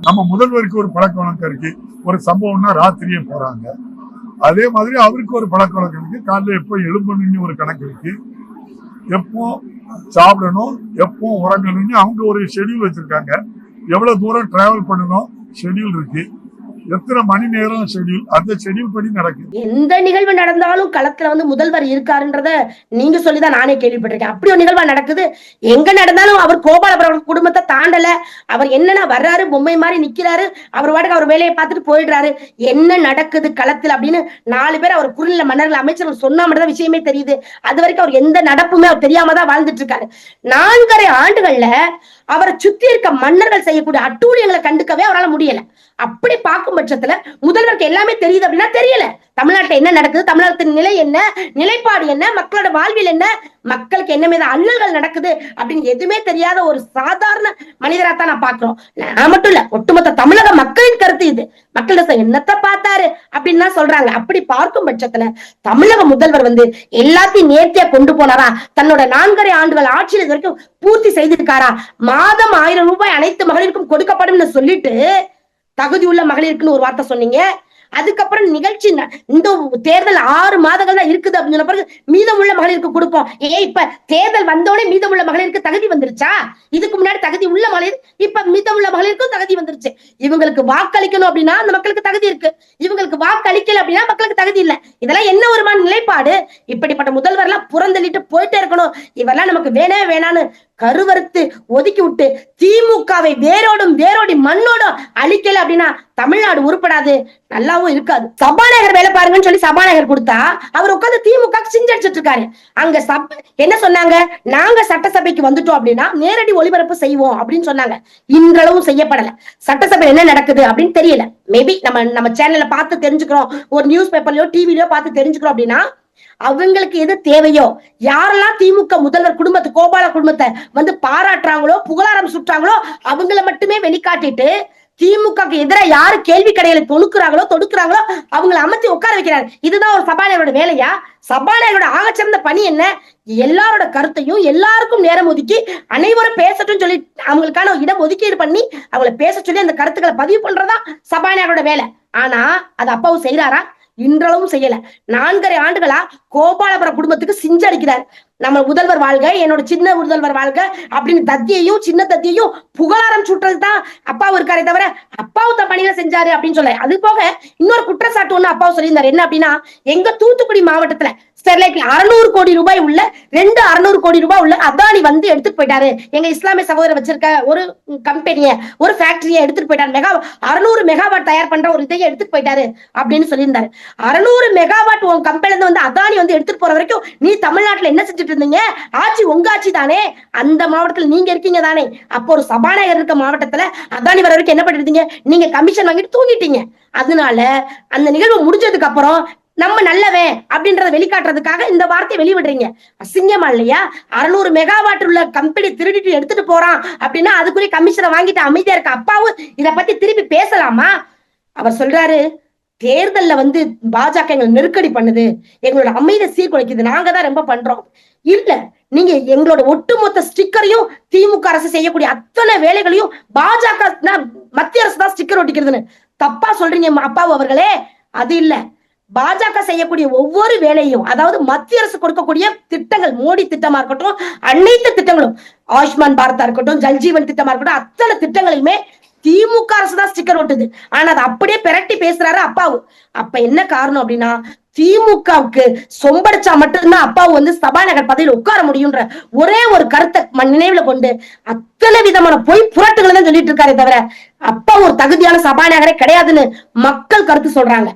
நம்ம முதல்வருக்கு ஒரு பழக்க வழக்கம் இருக்கு. ஒரு சம்பவம்னா ராத்திரியே போறாங்க. அதே மாதிரி அவருக்கு ஒரு பழக்க வழக்கம் இருக்கு. காலைல எப்போ எழும்பணும்னு ஒரு கணக்கு இருக்கு. எப்போ சாப்பிடணும் எப்போ உறங்கணும்னு அவங்க ஒரு ஷெட்யூல் வச்சிருக்காங்க. எவ்வளவு தூரம் டிராவல் பண்ணணும் ஷெட்யூல் இருக்கு. எத்தனை மணி நேரம் ஷெடியூல் அந்த ஷெடியூல் படி நடக்குது. எந்த நிகழ்வு நடந்தாலும் களத்துல வந்து முதல்வர் இருக்காருன்றத நீங்க சொல்லிதான் நானே கேள்விப்பட்டிருக்கேன். அப்படி ஒரு நிகழ்வா நடக்குது. எங்க நடந்தாலும் அவர் கோபாலபுரம் குடும்பத்தை தாண்டல. அவர் என்னன்னா வர்றாரு பொம்மை மாதிரி நிக்கிறாரு. அவர் வாட்டுக்கு அவர் வேலையை பார்த்துட்டு போயிடுறாரு. என்ன நடக்குது களத்துல அப்படின்னு நாலு பேர் அவர் குறுநில மன்னர்கள் அமைச்சர்கள் சொன்னா மட்டும் விஷயமே தெரியுது. அது வரைக்கும் அவர் எந்த நடப்புமே அவர் தெரியாம தான் வாழ்ந்துட்டு இருக்காரு. நான்கரை ஆண்டுகள்ல அவரை சுத்தி இருக்க மன்னர்கள் செய்யக்கூடிய அட்டூழியங்களை கண்டுக்கவே அவரால் முடியல. அப்படி பார்க்கும் பட்சத்துல முதல்வருக்கு எல்லாமே தெரியுது அப்படின்னா தெரியல. தமிழ்நாட்டில் என்ன நடக்குது? தமிழகத்தின் நிலை என்ன? நிலைப்பாடு என்ன? மக்களோட வாழ்வில் என்ன? மக்களுக்கு என்ன மீது அல்லல்கள் நடக்குது அப்படின்னு எதுவுமே தெரியாத ஒரு சாதாரண மனிதராக தான் நான் பாக்குறோம் நான் மட்டும் இல்ல ஒட்டுமொத்த தமிழக மக்கள் கருத்து இது. மக்கள் என்னத்த பார்த்தாரு? அப்படின்னு சொல்றாங்க. அப்படி பார்க்கும் பட்சத்துல தமிழக முதல்வர் வந்து எல்லாத்தையும் நேர்த்தியா கொண்டு போனாரா? தன்னோட நான்கரை ஆண்டுகள் ஆட்சியில் வரைக்கும் பூர்த்தி செய்திருக்காரா? மாதம் ஆயிரம் ரூபாய் அனைத்து மகளிருக்கும் கொடுக்கப்படும்னு சொல்லிட்டு தகுதி உள்ள மகளிருக்குன்னு ஒரு வார்த்தை சொன்னீங்க. அதுக்கப்புறம் நிகழ்ச்சி இந்த தேர்தல் ஆறு மாதங்கள் தான் இருக்குது அப்படின்னு சொன்ன பிறகு மீதமுள்ள மகளிருக்கு கொடுப்போம். ஏ இப்ப தேர்தல் வந்தோடனே மீதமுள்ள மகளிருக்கு தகுதி வந்துருச்சா? இதுக்கு முன்னாடி தகுதி உள்ள மகளிர் இப்ப மீதமுள்ள மகளிருக்கும் தகுதி வந்துருச்சு. இவங்களுக்கு வாக்களிக்கணும் அப்படின்னா அந்த மக்களுக்கு தகுதி இருக்கு. இவங்களுக்கு வாக்களிக்கல அப்படின்னா மக்களுக்கு தகுதி இல்ல. இதெல்லாம் என்ன ஒருமான நிலைப்பாடு? இப்படிப்பட்ட முதல்வர் எல்லாம் புறந்தள்ளிட்டு போயிட்டே இருக்கணும். இவெல்லாம் நமக்கு வேணவே வேணான்னு கருவறுத்து ஒதுக்கி விட்டு திமுகவை வேரோடும் வேரோடி மண்ணோடும் அழிக்கல அப்படின்னா தமிழ்நாடு உருப்படாது. நல்லாவும் இருக்காது. சபாநாயகர் வேலை பாருங்கன்னு சொல்லி சபாநாயகர் கொடுத்தா அவர் உட்கார்ந்து திமுக சிஞ்சடிச்சிட்டு இருக்காரு. அங்க சப் என்ன சொன்னாங்க? நாங்க சட்டசபைக்கு வந்துட்டோம் அப்படின்னா நேரடி ஒளிபரப்பு செய்வோம் அப்படின்னு சொன்னாங்க. இன்றளவும் செய்யப்படல. சட்டசபையில் என்ன நடக்குது அப்படின்னு தெரியல. மேபி நம்ம நம்ம சேனல்ல பார்த்து தெரிஞ்சுக்கிறோம். ஒரு நியூஸ் பேப்பர்லயோ டிவிலயோ பார்த்து தெரிஞ்சுக்கிறோம் அப்படின்னா அவங்களுக்கு எது தேவையோ யாரெல்லாம் திமுக முதல்வர் குடும்பத்தை கோபால குடும்பத்தை வந்து பாராட்டுறாங்களோ புகழாரம் சுட்டாங்களோ அவங்கள மட்டுமே வெளிக்காட்டிட்டு திமுகக்கு எதிராக யாரு கேள்வி கடைகளை தொடுக்குறாங்களோ தொடுக்குறாங்களோ அவங்களை அமர்த்தி உட்கார வைக்கிறாரு. இதுதான் ஒரு சபாநாயகரோட வேலையா? சபாநாயகரோட ஆகச்சிறந்த பணி என்ன? எல்லாரோட கருத்தையும் எல்லாருக்கும் நேரம் ஒதுக்கி அனைவரும் பேசட்டும் சொல்லி அவங்களுக்கான இடம் ஒதுக்கீடு பண்ணி அவங்களை பேச சொல்லி அந்த கருத்துக்களை பதிவு பண்றதா சபாநாயகரோட வேலை. ஆனா அது அப்பாவும் செய்யறாரா இன்றளவும் செய்யல. நான்கரை ஆண்டுகளா கோபாலபுரம் குடும்பத்துக்கு சிஞ்சடிக்கிறார் நம்ம முதல்வர் வாழ்க என்னோட சின்ன முதல்வர் வாழ்க அப்படின்னு தத்தியையும் சின்ன தத்தியையும் புகழாரம் சுட்டுறது தான் அப்பாவும் இருக்காரே தவிர அப்பாவும் தன் பணிகளை செஞ்சாரு அப்படின்னு சொல்ல அது போக இன்னொரு குற்றச்சாட்டு ஒண்ணு அப்பாவும் சொல்லியிருந்தாரு. என்ன அப்படின்னா எங்க தூத்துக்குடி மாவட்டத்துல ஸ்டெர்லைட் அறுநூறு கோடி ரூபாய் உள்ள ரெண்டு அறுநூறு கோடி ரூபாய் உள்ள அதானி வந்து எடுத்துட்டு போயிட்டாரு. எங்க இஸ்லாமிய சகோதரர் வச்சிருக்க ஒரு கம்பெனிய ஒரு ஃபேக்டரியை எடுத்துட்டு போயிட்டாரு. மெகா அறுநூறு மெகாவாட் தயார் பண்ற ஒரு இதையை எடுத்துட்டு போயிட்டாரு அப்படின்னு சொல்லியிருந்தாரு. அறுநூறு மெகாவாட் உன் கம்பெனில இருந்து வந்து அதானி வந்து எடுத்துட்டு போற வரைக்கும் நீ தமிழ்நாட்டுல என்ன செஞ்சுட்டு இருந்தீங்க? ஆட்சி உங்க ஆட்சி தானே. அந்த மாவட்டத்துல நீங்க இருக்கீங்க தானே. அப்போ ஒரு சபாநாயகர் இருக்க மாவட்டத்துல அதானி வர வரைக்கும் என்ன பண்ணிருந்தீங்க? நீங்க கமிஷன் வாங்கிட்டு தூங்கிட்டீங்க. அதனால அந்த நிகழ்வு முடிஞ்சதுக்கு அப்புறம் நம்ம நல்லவன் அப்படின்றத வெளிக்காட்டுறதுக்காக இந்த வார்த்தையை வெளிவிடுறீங்க. அசிங்கமா இல்லையா? அறுநூறு மெகாவாட் உள்ள கம்பெனி திருடிட்டு எடுத்துட்டு போறான் அப்படின்னா அதுக்குரிய கமிஷனை வாங்கிட்டு அமைதியா இருக்க அப்பாவும் இத பத்தி திருப்பி பேசலாமா? அவர் சொல்றாரு தேர்தல்ல வந்து பாஜக எங்களை நெருக்கடி பண்ணுது எங்களோட அமைதியை சீர்குலைக்குது நாங்க தான் ரொம்ப பண்றோம். இல்ல நீங்க எங்களோட ஒட்டுமொத்த ஸ்டிக்கரையும் திமுக அரசு செய்யக்கூடிய அத்தனை வேலைகளையும் பாஜக மத்திய அரசு தான் ஸ்டிக்கர் ஒட்டிக்கிறதுன்னு. தப்பா சொல்றீங்க அப்பாவு அவர்களே. அது இல்ல. பாஜக செய்யக்கூடிய ஒவ்வொரு வேலையும் அதாவது மத்திய அரசு கொடுக்கக்கூடிய திட்டங்கள் மோடி திட்டமா இருக்கட்டும் அனைத்து திட்டங்களும் ஆயுஷ்மான் பாரதா இருக்கட்டும் ஜல்ஜீவன் திட்டமா இருக்கட்டும் அத்தனை திட்டங்களையுமே திமுக அரசு தான் ஸ்டிக்கர் ஒட்டுது. ஆனா அதை அப்படியே பிரட்டி பேசுறாரு அப்பாவு. அப்ப என்ன காரணம் அப்படின்னா திமுகவுக்கு சொம்படிச்சா மட்டும்தான் அப்பாவு வந்து சபாநகர் பதவியில் உட்கார முடியும்ன்ற ஒரே ஒரு கருத்தை நினைவுல கொண்டு அத்தனை விதமான பொய் புரட்டுகளை தான் சொல்லிட்டு இருக்காரே தவிர அப்பா ஒரு தகுதியான சபாநாயகரே கிடையாதுன்னு மக்கள் கருத்து சொல்றாங்க.